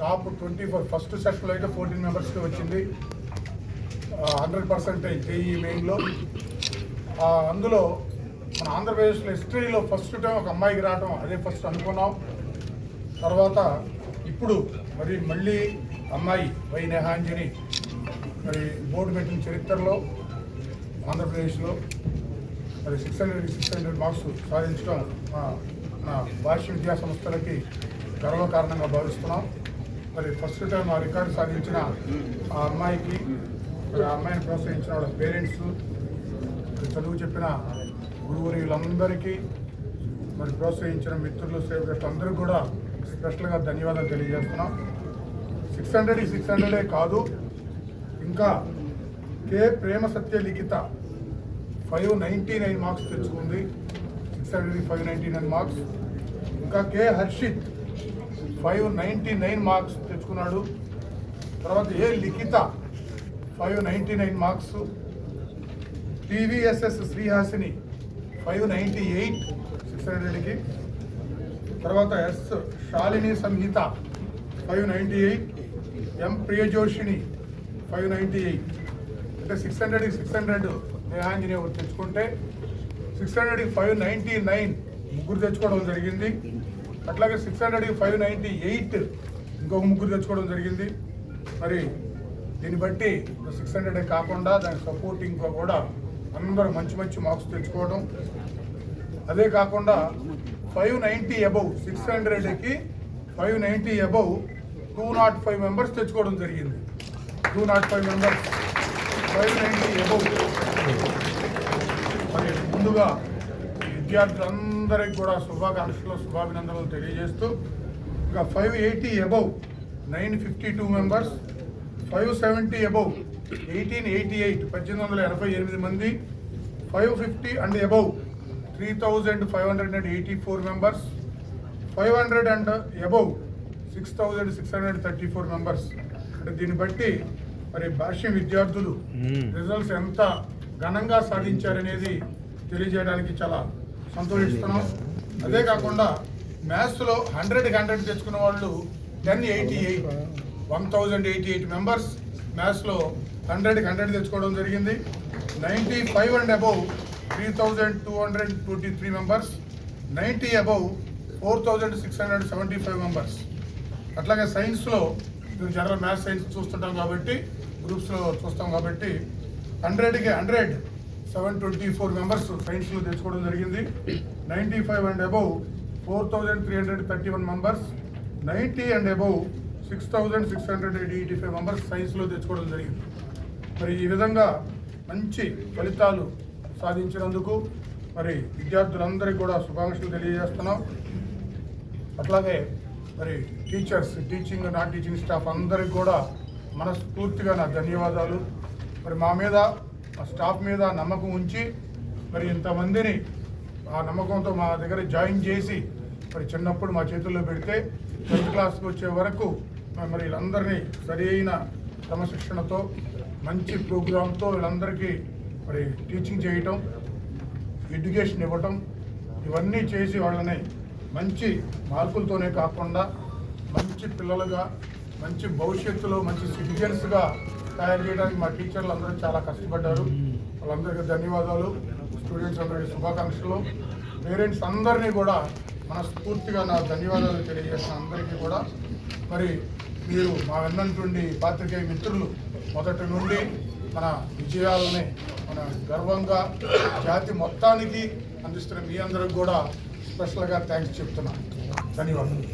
Top twenty four first సెషన్లో అయితే fourteen మెంబర్స్కి వచ్చింది. హండ్రెడ్ పర్సెంటేజ్ జేఈ మెయిన్లో. అందులో మన ఆంధ్రప్రదేశ్లో హిస్టరీలో ఫస్ట్ టైం ఒక అమ్మాయికి రావడం అదే ఫస్ట్ అనుకున్నాం. తర్వాత ఇప్పుడు మరి మళ్ళీ అమ్మాయి వై నేహాంజని మరి బోర్డు పెట్టిన చరిత్రలో ఆంధ్రప్రదేశ్లో మరి six hundred six hundred marks సాధించడం మా భాష విద్యా సంస్థలకి గర్వకారణంగా భావిస్తున్నాం. మరి ఫస్ట్ టైం ఆ రికార్డు సాధించిన ఆ అమ్మాయికి మరి ఆ అమ్మాయిని ప్రోత్సహించిన వాళ్ళ పేరెంట్స్ చదువు చెప్పిన గురువులందరికీ మరి ప్రోత్సహించిన మిత్రులు సేవకులు అందరూ కూడా స్పెషల్గా ధన్యవాదాలు తెలియజేస్తున్నాం. సిక్స్ హండ్రెడ్ సిక్స్ హండ్రెడే కాదు ఇంకా K Prema Satya Likhitha five ninety nine marks తెచ్చుకుంది. Six hundred five ninety nine marks ఇంకా K Harshith five ninety nine marks తెచ్చుకున్నాడు. తర్వాత A Likhitha? Five ninety nine marks. TVSS Srihasini five ninety eight six హండ్రెడ్కి. తర్వాత S Shalini Samhitha five ninety eight. M Priyajoshini five ninety eight. అంటే six హండ్రెడ్కి six hundred Nehanjaneya తెచ్చుకుంటే six హండ్రెడ్కి five ninety nine ముగ్గురు తెచ్చుకోవడం జరిగింది. అట్లాగే సిక్స్ హండ్రెడ్కి ఫైవ్ నైంటీ ఎయిట్ ఇంకొక ముగ్గురు తెచ్చుకోవడం జరిగింది. మరి దీన్ని బట్టి సిక్స్ హండ్రెడ్ కాకుండా దాని సపోర్టింగ్గా కూడా అందరూ మంచి మంచి మార్క్స్ తెచ్చుకోవడం. అదే కాకుండా ఫైవ్ నైంటీ అబౌవ్ సిక్స్ హండ్రెడ్కి five ninety above two nought five members తెచ్చుకోవడం జరిగింది. Two nought five members five ninety above మరి ముందుగా విద్యార్థులందరికీ కూడా శుభాకాంక్షలు శుభాభినందనలు తెలియజేస్తూ ఇంకా five eighty above nine fifty two members five seventy above eighteen eighty eight పద్దెనిమిది వందల ఎనభై ఎనిమిది మంది five fifty and above three thousand five hundred and eighty four members five hundred and above six thousand six hundred thirty four members అంటే దీన్ని బట్టి మరి భాష్య విద్యార్థులు రిజల్ట్స్ ఎంత ఘనంగా సాధించారనేది తెలియజేయడానికి చాలా సంతోషిస్తున్నాం. అదే కాకుండా మ్యాథ్స్లో హండ్రెడ్కి హండ్రెడ్ తెచ్చుకున్న వాళ్ళు ten eighty eight one thousand eighty eight members మ్యాథ్స్లో హండ్రెడ్కి హండ్రెడ్ తెచ్చుకోవడం జరిగింది. Ninety five and above three thousand two hundred twenty three members ninety above four thousand six hundred seventy five members. అట్లాగే సైన్స్లో మీరు జనరల్ మ్యాథ్స్ సైన్స్ చూస్తుంటాం కాబట్టి గ్రూప్స్లో చూస్తాం కాబట్టి హండ్రెడ్కి hundred seven twenty four members సైన్స్లో తెచ్చుకోవడం జరిగింది. Ninety five and above four thousand three hundred thirty one members. Ninety and above six thousand six hundred eighty five members సైన్స్లో తెచ్చుకోవడం జరిగింది. మరి ఈ విధంగా మంచి ఫలితాలు సాధించినందుకు మరి విద్యార్థులందరికీ కూడా శుభాకాంక్షలు తెలియజేస్తున్నాం. అట్లాగే మరి teachers teaching non teaching staff అందరికి కూడా మనస్ఫూర్తిగా నా ధన్యవాదాలు. మరి మా మీద ఆ స్టాఫ్ మీద నమ్మకం ఉంచి మరి ఇంతమందిని ఆ నమ్మకంతో మా దగ్గర జాయిన్ చేసి మరి చిన్నప్పుడు మా చేతుల్లో పెడితే టెన్త్ క్లాస్కి వచ్చే వరకు మరి వీళ్ళందరినీ సరి అయిన క్రమశిక్షణతో మంచి ప్రోగ్రాంతో వీళ్ళందరికీ మరి టీచింగ్ చేయటం ఎడ్యుకేషన్ ఇవ్వటం ఇవన్నీ చేసి వాళ్ళని మంచి మార్కులతోనే కాకుండా మంచి పిల్లలుగా మంచి భవిష్యత్తులో మంచి సిటిజన్స్గా తయారు చేయడానికి మా టీచర్లు అందరూ చాలా కష్టపడ్డారు. వాళ్ళందరికీ ధన్యవాదాలు. స్టూడెంట్స్ అందరికీ శుభాకాంక్షలు. పేరెంట్స్ అందరినీ కూడా మనస్ఫూర్తిగా నా ధన్యవాదాలు తెలియజేసిన అందరికీ కూడా. మరి మీరు మా వెన్నంటుండి పాత్రికేయ మిత్రులు మొదటి నుండి మన విజయాలని మన గర్వంగా జాతి మొత్తానికి అందిస్తున్న మీ అందరికి కూడా స్పెషల్గా థ్యాంక్స్ చెప్తున్నాను ధన్యవాదాలు.